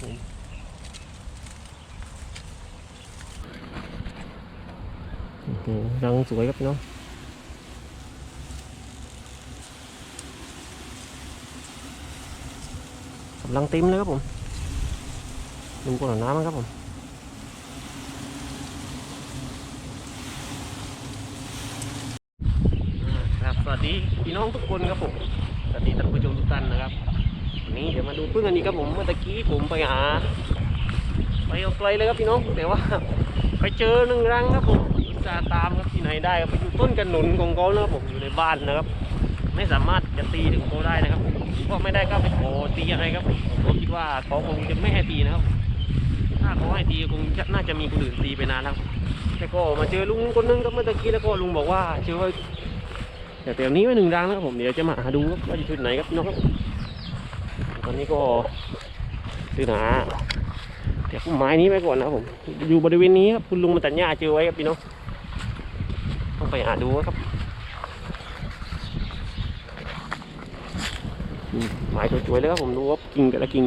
ผมรังสวยครับพี่น้องกำลังเต็มเลยครับผมดูก่อนน้ำครับผมครับสวัสดีพี่น้องทุกคนครับผมสวัสดีท่านผู้ชมทุกท่านนะครับ นี้เดี๋ยวมาดูพึ่งกันอีกครับผมเมื่อตะกี้ผมไปหาไปเอาไกลเลยครับพี่น้องแต่ว่าไปเจอหนึ่งรังครับผมอุตามครับที่ไหนได้ครับไปอยู่ต้นกระหนุนของเขานะครับผมอยู่ในบ้านนะครับ ไม่สามารถจะตีถึงเขาได้นะครับก็ไม่ได้ก็ไปขอตีอะไรครับผมผมคิดว่าเขาคงจะไม่ให้ตีนะครับ ถ้าเขาให้ตีคงจะน่าจะมีคนอื่นตีไปนานแล้วแต่ก็มาเจอลุงคนนึงครับเมื่อตะกี้แล้วก็ลุงบอกว่าเชื่อว่าแต่เดี๋ยวนี้ไว้หนึ่งรังนะครับผมเดี๋ยวจะมาหาดูครับว่าอยู่ที่ไหนครับน้องครับ อนนี้ก็ซื้อหาเดี๋ยวพุ่มไม้นี้ไว้ก่อนนะผม อยู่บริเวณนี้ครับคุณลุงมาตัดหญ้าเจอไว้ครับพี่น้องต้องไปหาดูครับอืมไม้สวยๆเลยครับผมดูว่ากิ่งแต่ละกิ่ง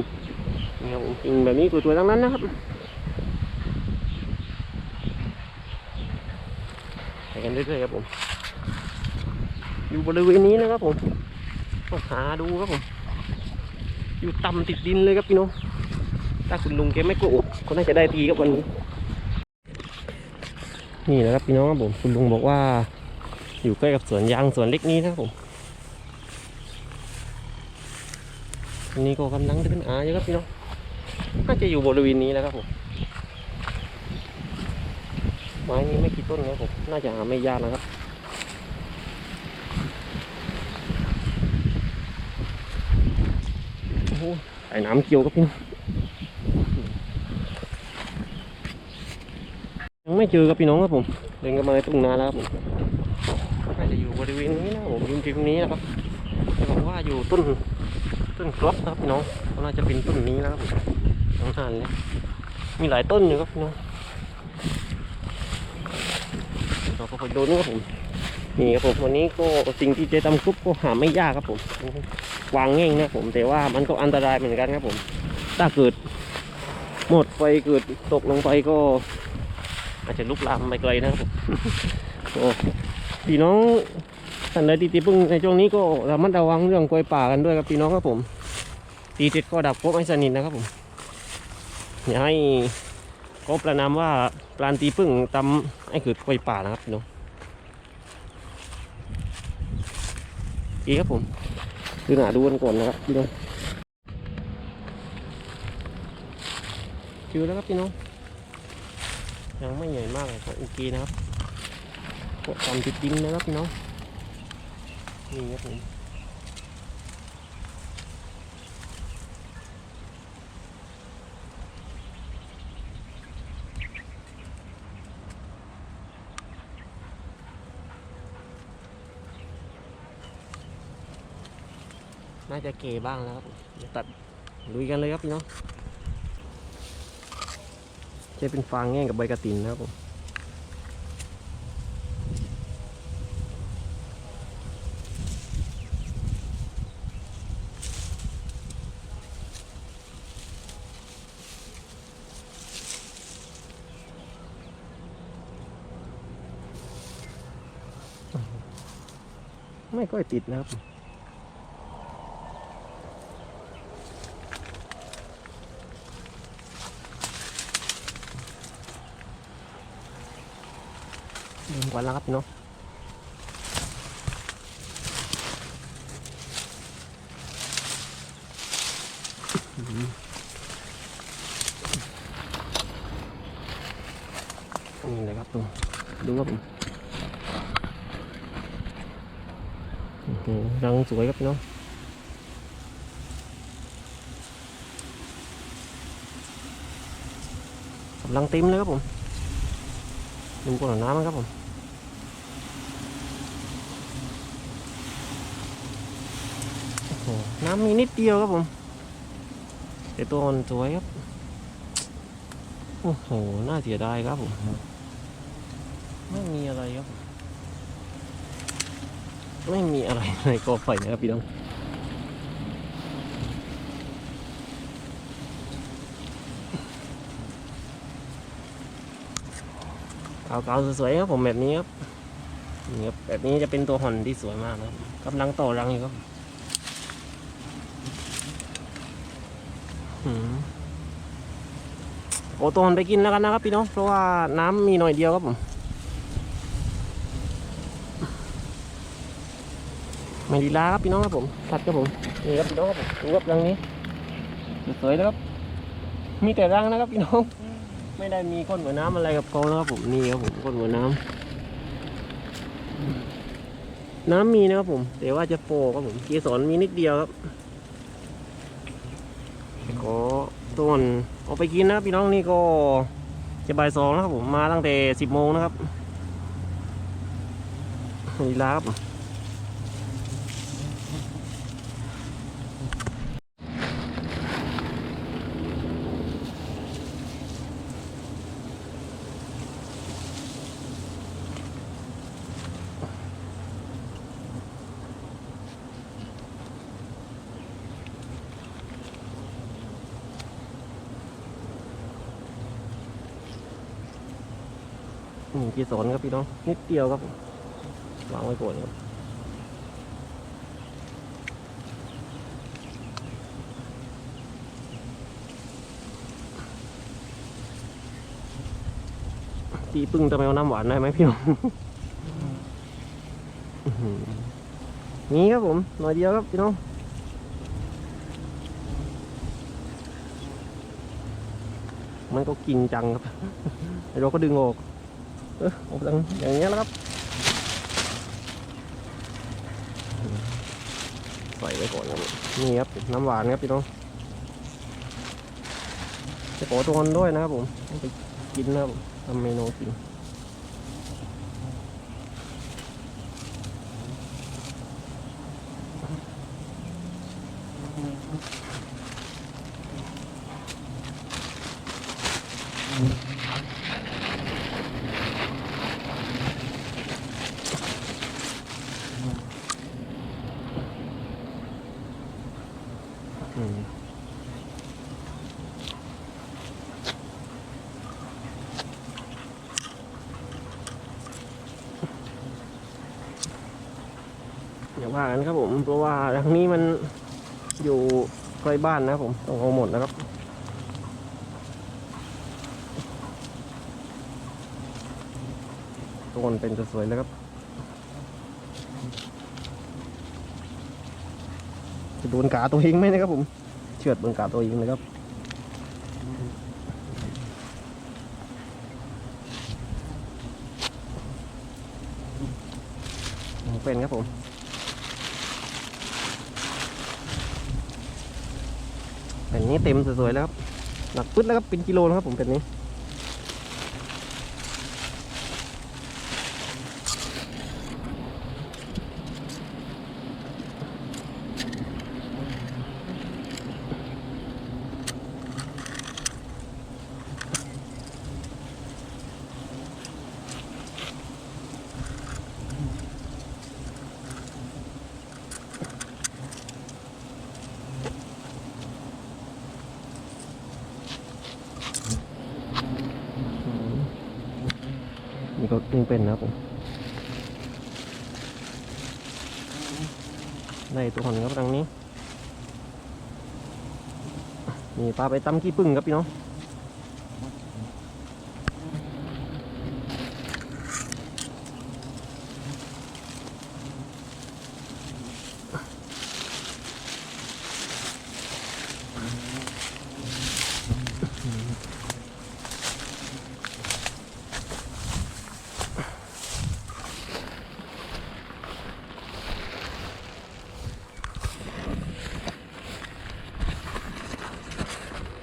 นี่ครับผมกิ่งแบบนี้สวยๆทั้งนั้นนะครับไปกันเรื่อยๆครับผม อยู่บริเวณนี้นะครับผมต้องหาดูครับผม อยู่ต่ำติดดินเลยครับพี่น้องถ้าคุณลุงแกไม่โกะก็น่าจะได้ทีครับวันนี้นี่แหละครับพี่น้องครับผมคุณลุงบอกว่า อยู่ใกล้กับสวนยางสวนเล็กนี้นะครับผมอันนี้ก็กำลังเดินหาอยู่ครับพี่น้องน่าจะอยู่บริเวณนี้แล้วครับผมไม้นี้ไม่กี่ต้นนะครับผมน่าจะหาไม่ยากนะครับ โอ้โหไอ้น้ำเกี่ยวกับพี่น้องยังไม่เจอกับพี่น้องครับผมเดินกันมาในทุ่งนาแล้วครับผมน่าจะอยู่บริเวณนี้นะครับผมริมริมนี้นะครับจะบอกว่าอยู่ต้นต้นกรอบครับพี่น้องก็น่าจะเป็นต้นนี้แล้วครับผมทั้งหันเลยมีหลายต้นอยู่ครับพี่น้องเราก็ไปโดนนะครับผมนี่ครับผมวันนี้ก็สิ่งที่เจตำคุปก็หาไม่ยากครับผม วางเง่งนะผมแต่ว่ามันก็อันตรายเหมือนกันครับผม ถ้าเกิดหมดไฟเกิดตกลงไปก็ อาจจะลุกลามไปไกลนะครับผมโอ้พี่น้องท่านใดที่ตีพึ่งในช่วงนี้ก็ระมัดระวังเรื่องกลวยป่ากันด้วยครับพี่น้องครับผม ตีติดก็ดับคบให้สนิทนะครับผมอย่าให้ก็ประนามว่าปลานตีพึ่งตำให้เกิดกลวยป่านะครับพี่น้องดีครับผม คือหาดูกันก่อนนะครับพี่น้องคิวแล้วครับพี่น้อง ยังไม่ใหญ่มากเลยก็โอเคนะครับกดตามติดดินนะครับพี่น้อง นี่ครับผม น่าจะเกบ้างแล้วครับตัดลุยกันเลยครับพี่น้องใช้เป็นฟางแง่งกับใบกระตินนะครับผมไม่ค่อยติดนะครับ เดินก่อนแล้วครับพี่น้องอื้อหือนี่เล น้ำมีนิดเดียวครับผมแต่ตัวมันสวยครับ โอ้โห น่าเสียดายครับผม ไม่มีอะไรครับ ไม่มีอะไรในกอไฟนะครับพี่น้องขาวๆสวยๆครับผมแบบนี้ครับนี่ครับแบบนี้จะเป็นตัวหอนที่สวยมากนะครับกำลังต่อรังอยู่ครับ โอตัวหอนไปกินแล้วกันนะครับพี่น้องเพราะว่าน้ำมีหน่อยเดียวครับผมไม่ดีลาครับพี่น้องครับผมถัดครับผมนี่ครับพี่น้องครับผมดูครับรังนี้สวยๆนะครับ มีแต่รังนะครับพี่น้อง ไม่ได้มีก้นหัวน้ำอะไรกับเขานะครับผมนี่ครับผมก้นหัวน้ำน้ำมีนะครับผมแต่ว่าจะโฟครับผมเกสรมีนิดเดียวครับข ส่วนเอาไปกินนะพี่น้องนี่ก็จะบ่ายสองนะครับผมมาตั้งแต่สิบโมงนะครับนี่ลาครับ นี่เกสรครับพี่น้อง นิดเดียวครับวางไว้ก่อนครับตีปึ้งจะไมเอาน้ำหวานได้ไหมพี่น้องนี่ครับผมหน่อยเดียวครับพี่น้องมันก็กินจังครับเราก็ดึงออก ออกดังอย่างเงี้ยแล้วครับ ใส่ไว้ก่อนครับนี่ครับน้ำหวานครับพี่น้องจะขอตัวนด้วยนะครับผมไปกินนะครับทำเมนูกิน อย่าว่ากันครับผม เพราะว่าทางนี้มันอยู่ใกล้บ้านนะผมต้องเอาหมดนะครับต้นเป็นจะสวยเลยครับจะโดนกาตัวเองไหมนะครับผม เชือดโดนกาตัวเองนะครับเป็นครับผม เป็นนี้เต็มสวยๆแล้วครับ หนักปึ๊ดแล้วครับเป็นกิโลแล้วครับผมเป็นนี้ นี่ก็ยั งเป็นนะครับผมได้ตัวหนึ่งครับทางนี้นี่ปลาไปตั้มขี้ปึ้งครับพี่น้อง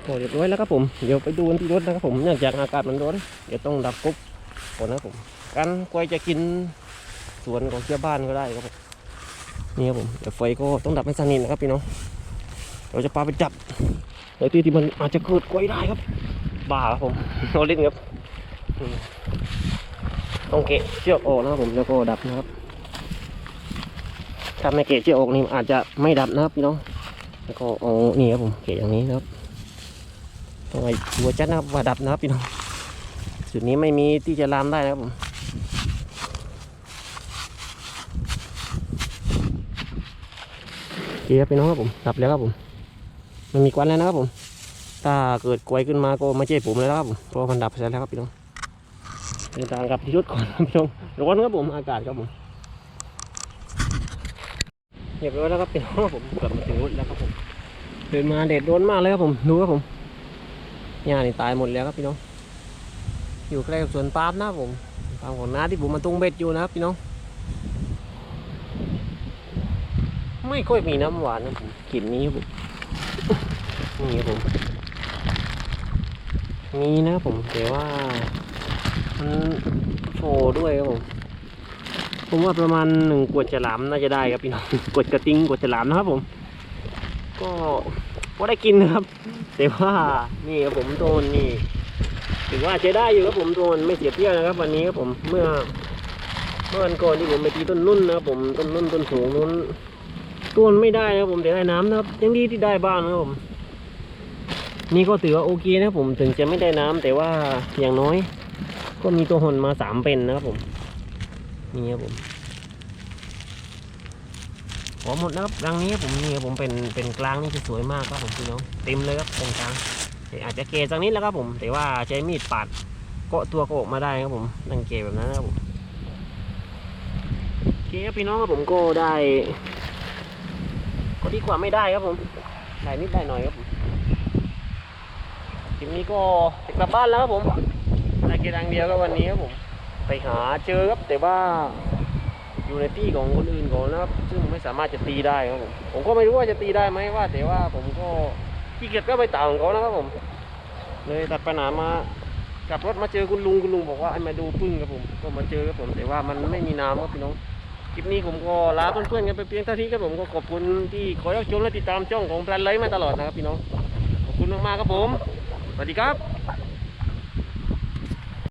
โอ้เรียบร้อยแล้วครับผม เดี๋ยวไปดูกันที่รถนะครับผม เนื่องจากอากาศมันร้อน เดี๋ยวต้องดับกุ๊บก่อนนะครับผมการกวยจะกินสวนของเชี่ยบ้านก็ได้ครับผมนี่ครับผม เดี๋ยวไฟก็ต้องดับให้สนิทนะครับพี่น้อง เราจะปาไปจับในที่ที่มันอาจจะเกิดกวยได้ครับ บ้าครับผมเราเล่นครับต้องเกะเชือกออกนะครับผมแล้วก็ดับนะครับ ถ้าไม่เกะเชือกออกนี่อาจจะไม่ดับนะครับพี่น้อง แล้วก็เอานี่ครับผมเกะอย่างนี้นะครับ ต้องไอ้หัวจัดนะครับว่าดับนะครับพี่น้องจุดนี้ไม่มีที่จะลามได้นะครับผมโอเคครับพี่น้องครับผมดับแล้วครับผมมันมีควันแล้วนะครับผม ถ้าเกิดกวยขึ้นมาก็ไม่ใช่ผมเลยนะครับผมเพราะมันดับไปแล้วครับพี่น้องเดินทางกับที่รถก่อนครับพี่น้องร้อนครับผมอากาศครับผมเรียบร้อยแล้วครับพี่น้องผมกลับมาถึงรถแล้วครับผมเดินมาแดดร้อนมากเลยครับผมดูครับผม หญ้านี่ตายหมดแล้วครับพี่น้อง อยู่ใกล้กับสวนปาล์มนะผมปาล์มของน้าที่ผมมาตุงเบ็ดอยู่นะครับพี่น้อง ไม่ค่อยมีน้ำหวานนะผมกลิ่นนี้ผมนี่ผม มีนะผมแต่ว่ามันโฟด้วยครับผม ผมว่าประมาณหนึ่งกวดฉลามน่าจะได้ครับพี่น้อง กวดกระติงกวดฉลามนะครับผม ก็ ก็ได้กินนะครับ แต่ว่านี่ครับผมโดนนี่ถือว่าใช้ได้อยู่ครับผมโดนไม่เสียเปรี้ยวนะครับ วันนี้ครับผมเมื่อเมื่อวันก่อนที่ผมไปตีต้นนุ่นนะครับผมต้นนุ่นต้นสูงนู้นต้นไม่ได้นะครับผมแต่ได้น้ำนะครับ ยังดีที่ได้บ้างนะครับผม นี่ก็ถือว่าโอเคนะครับผมถึงจะไม่ได้น้ำแต่ว่าอย่างน้อย ก็มีตัวหนมาสามเป็นนะครับผมนี่ครับผม ขอหมดนะครับรังนี้ครับผมนี่ครับผมเป็นเป็นกลางนี่จะสวยมากครับผมพี่น้องเต็มเลยครับตรงกลางอาจจะเกยสักนิดแล้วครับผม แต่ว่าใช้มีดปาดเกาะตัวก็ออกมาได้ครับผมนั่งเกยแบบนั้นนะครับผมโอเคครับพี่น้องครับผมก็ได้ก็ดีกว่าไม่ได้ครับผมได้นิดได้หน่อยครับผมคลิปนี้ก็กลับบ้านแล้วครับผมได้แค่ทางเดียวก็วันนี้ครับผมไปหาเจอครับแต่ว่าอยู่ในที่ของคนอื่นก่อนนะครับซึ่ง ไม่สามารถจะตีได้ครับผมผมก็ไม่รู้ว่าจะตีได้ไหมว่า แต่ว่าผมก็ขี้เกียจก็ไปต่างของเขานะครับผม เลยตัดปัญหามากลับรถมาเจอคุณลุงคุณลุงบอกว่าให้มาดูพึ่งครับผมก็มาเจอครับผมแต่ว่ามันไม่มีน้ำครับพี่น้องคลิปนี้ผมก็ลาเพื่อนๆกันไปเพียงเท่านี้ครับผมก็ขอบคุณที่คอยรับชมและติดตามช่องของแพลนไลฟ์มาตลอดนะครับพี่น้องขอบคุณมากๆครับผมสวัสดีครับ